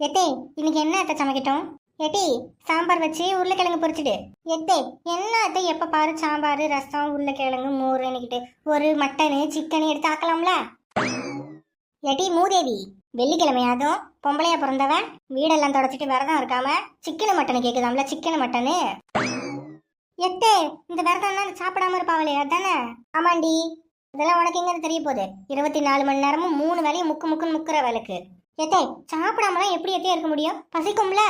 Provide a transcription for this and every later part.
எத்தே இன்னைக்கு என்ன அத்தை சமைக்கட்டும்? எட்டி சாம்பார் வச்சு உருளைக்கிழங்கு பொரிச்சிடு. எத்தே என்ன அத்தை எப்போ பாரு சாம்பார் ரசம் உருளைக்கிழங்கு மோர் நினைக்கிட்டு ஒரு மட்டனு சிக்கனு எடுத்து ஆக்கலாம்ல? எட்டி மூதேவி வெள்ளிக்கிழமையாதும் பொம்பளையா பிறந்தவன் வீடெல்லாம் தொடச்சிட்டு விரதம் இருக்காம சிக்கனு மட்டனு கேட்குதாம்ல சிக்கனு மட்டனு எத்தே இந்த விரதம்னா சாப்பிடாம இருப்பாங்களே அதானே? ஆமாண்டி இதெல்லாம் உனக்கு எங்க தெரிய போகுது? இருபத்தி நாலு மணி நேரமும் மூணு வேலையும் முக்கு முக்குன்னு முக்குற வேலைக்கு. எத்தே சாப்பிடாமலாம் எப்படி எத்தே இருக்க முடியும்? பசிக்கும்ல?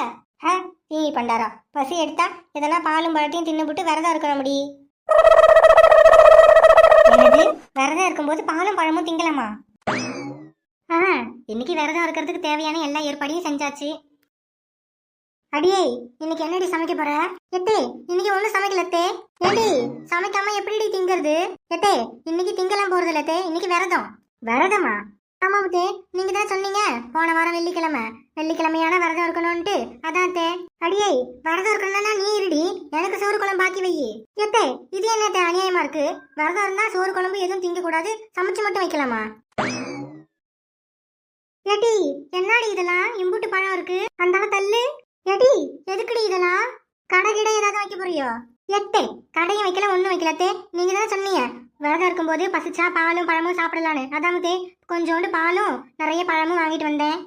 ஆ நீ பண்டாரா பசி எடுத்தா எதனா பாலும் பழத்தையும் தின்னுபிட்டு விரதம் இருக்கிற முடி. என்னது விரதம் இருக்கும்போது பாலும் பழமும் திங்கலாமா? ஆ இன்னைக்கு விரதம் இருக்கிறதுக்கு தேவையான எல்லா ஏற்பாடையும் செஞ்சாச்சு. அடியே இன்னைக்கு என்னடி சமைக்க போற? எத்தே இன்னைக்கு ஒன்றும் சமைக்கலத்தே ஏடி சமைக்காம எப்படிடி திங்கிறது? எத்தே இன்னைக்கு திங்கலாம் போறது இல்லத்தே இன்னைக்கு விரதம். விரதமா? ஆமா தே நீங்க தான் சொன்னீங்க. போன வாரம் வெள்ளிக்கிழமை. வெள்ளிக்கிழமையான விரதம் இருக்கணும்ட்டு அதான் தே அடியே விரதம் இருக்கணும்னா நீ இருடி. எனக்கு சோறு குழம்பு பாக்கி வை எத்தே இது என்ன தே அநியாயமா இருக்கு? விரதம் இருந்தா சோறு குழம்பு எதுவும் திங்க கூடாது சமைச்சு மட்டும் வைக்கலாமா? ஏட்டி என்னடி இதெல்லாம்? இம்புட்டு பழம் இருக்கு. அந்த ஏதாவது எத்தே எட்டே கடையும் வைக்கல ஒன்றும் வைக்கலத்தே நீங்கள் தானே சொன்னீங்க. விரதம் இருக்கும்போது பசிச்சா பாலும் பழமும் சாப்பிடலான்னு. அதாமத்தே கொஞ்சோண்டு பாலும் நிறைய பழமும் வாங்கிட்டு வந்தேன்.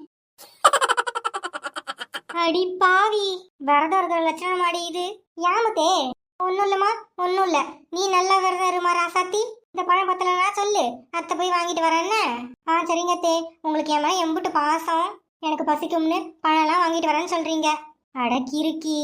அடி பாவி. விரதம் இருக்கிற லட்சணம் அடி இது. யாமத்தே ஒன்றும் இல்லைம்மா ஒன்றும் இல்லை. நீ நல்லா விரதம் இருமா ராசாத்தி? இந்த பழம் பத்தலன்னா சொல்லு. அத்தை போய் வாங்கிட்டு வரேன்னு ஆ சரிங்க தே உங்களுக்கு ஏமா எம்புட்டு பாசம்? எனக்கு பசிக்கும்னு பழம்லாம் வாங்கிட்டு வரேன்னு சொல்றீங்க. அட கிறுக்கி.